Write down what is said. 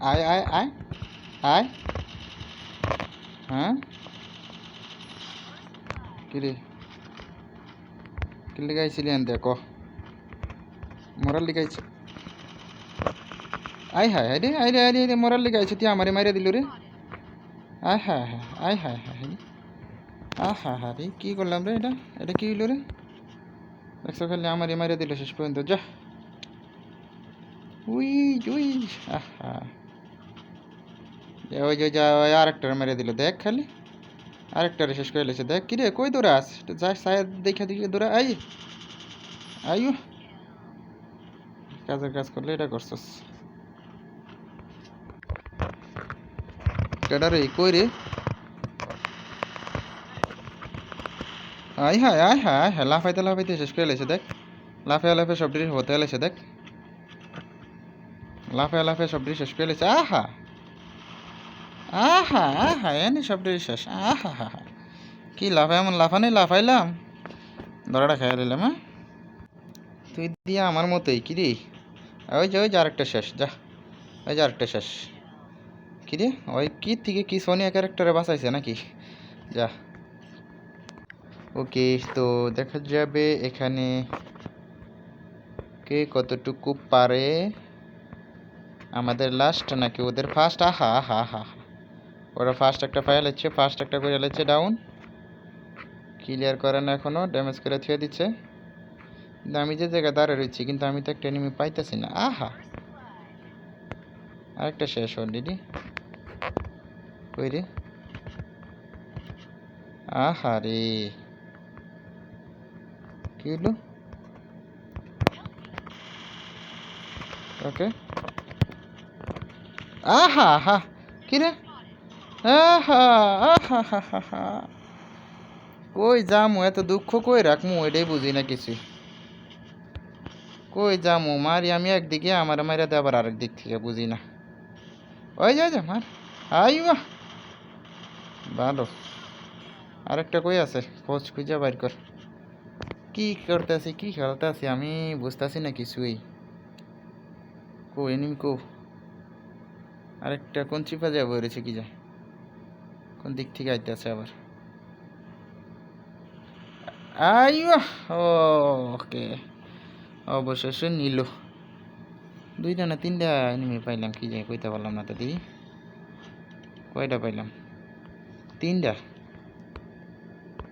আয় আয় আয় আয়। হ্যাঁ? কিরে? কি লিগাইছিলি এন দেখো মরার লিগাইছে। আয়, হায় হায় রে, আয় রে আয় রে মরার লিগাইছে, তুই আমারে মারিয়া দিল রে। আয়, হায় হায়, আয়, হায় হায় হায় আহা হা রে, কী করলাম রে এটা? এটা কী হইল রে? একশো খালি আমারই মারিয়া দিল শেষ পর্যন্ত, যা। উই উই আহা। ওই যে যা, ওই আরেকটার মেরে দিল, দেখ খালি। আরেকটারে শেষ করে লেছে দেখ, কিরে, কই দৌড়াস একটু যা, সায়া দেখে দিকে দৌড়া আই আইও কাজের কাজ করলে এটা করছস। কেডা রে, কই রে? আই হায়, আয় হায় হায়, লাফাইতে লাফাইতে শেষ করে লেছে দেখ। লাফে লাফে সব সবটি হতে লেছে দেখ। লাফে লাফে সব সবটি শেষ করে লেছে আহা! আহা আহা এনে সবটি শেষ। আহা হা হা কি লাফা এমন লাফানি, লাফাইলাম। ধরাটা খাইয়া দিলাম হ্যাঁ? তুই দিয়া আমার মতোই, কি রে? ওই যে ওই যে আরেকটা শেষ, যা। ওই যে আরেকটা শেষ। কি রে? ওই কি থেকে কি সোনিয়া ক্যারেক্টারে বাঁচাইছে নাকি? যা। ওকে, তো দেখা যাবে এখানে কে কতটুকু পারে আমাদের লাস্ট নাকি ওদের ফার্স্ট আহা আহা আহা। ওরা ফার্স্ট একটা ফাইল হচ্ছে ফার্স্ট একটা করে হচ্ছে ডাউন ক্লিয়ার করে না এখনও ড্যামেজ করে থুয়ে দিচ্ছে। কিন্তু আমি যে জায়গায় দাঁড়িয়ে রয়েছি, কিন্তু আমি তো একটা এনিমি পাইতেছি না। আহা! আরেকটা শেষ অলরেডি কই রে? আহা রে! কি হলো? ওকে আহা হা কি রে? হা হা হা। কই যামু, এত দুঃখ কই রাখমু? এটাই বুঝি না কিছু। কই যামু? মারি আমি একদিকে, আমার মারিয়া দেবার আরেক দিক থেকে, বুঝি না। ওই যা যা, মার। আইবা ভালো। আরেকটা কই আছে? খোঁজ খুঁজে বাইর কর। কি করতেছি, কি খেলতেছি, আমি বুঝতেছি না কিছুই। Co enemy co? আরেকটা কোন চিপা যাব কি যায়? কোন দিক থেকে আইতেছে আবার। আইয়া ওকে। অবশেষে নিল। দুইটা না তিনটা এনিমি পাইলাম, কি যাই কইতে পারলাম না তো দিদি কয়টা পাইলাম? তিনটা।